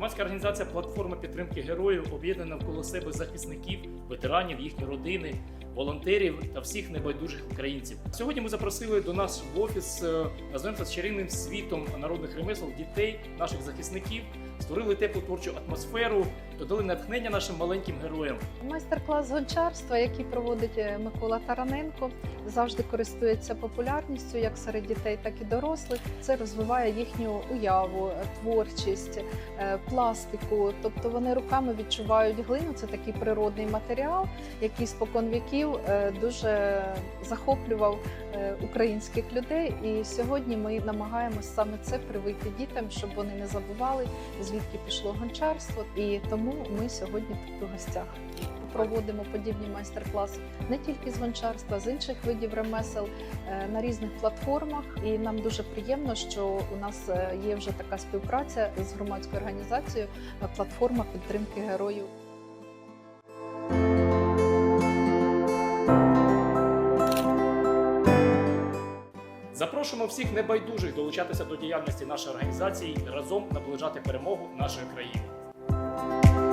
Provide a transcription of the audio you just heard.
Громадська організація Платформа підтримки героїв об'єднана навколо себе захисників, ветеранів, їхні родини, волонтерів та всіх небайдужих українців. Сьогодні ми запросили до нас в офіс, називаємося назвемо це чарівним світом народних ремесел дітей, наших захисників, створили теплу творчу атмосферу, додали натхнення нашим маленьким героям. Майстер-клас гончарства, який проводить е, Микола Тараненко, завжди користується популярністю як серед дітей, так і дорослих. Це розвиває їхню уяву, е, творчість, е, пластику. Тобто вони руками відчувають глину. Це такий природний матеріал, який спокон віків дуже захоплював українських людей. І сьогодні ми намагаємось саме це привити дітям, щоб вони не забували, звідки пішло гончарство. І тому ми сьогодні тут у гостях. Проводимо подібні майстер-класи не тільки з гончарства, з інших видів ремесел е, на різних платформах. І нам дуже приємно, що у нас е, є вже така співпраця з громадською організацією е, платформа підтримки героїв. Запрошуємо всіх небайдужих долучатися до діяльності нашої організації і разом наближати перемогу нашої країни. you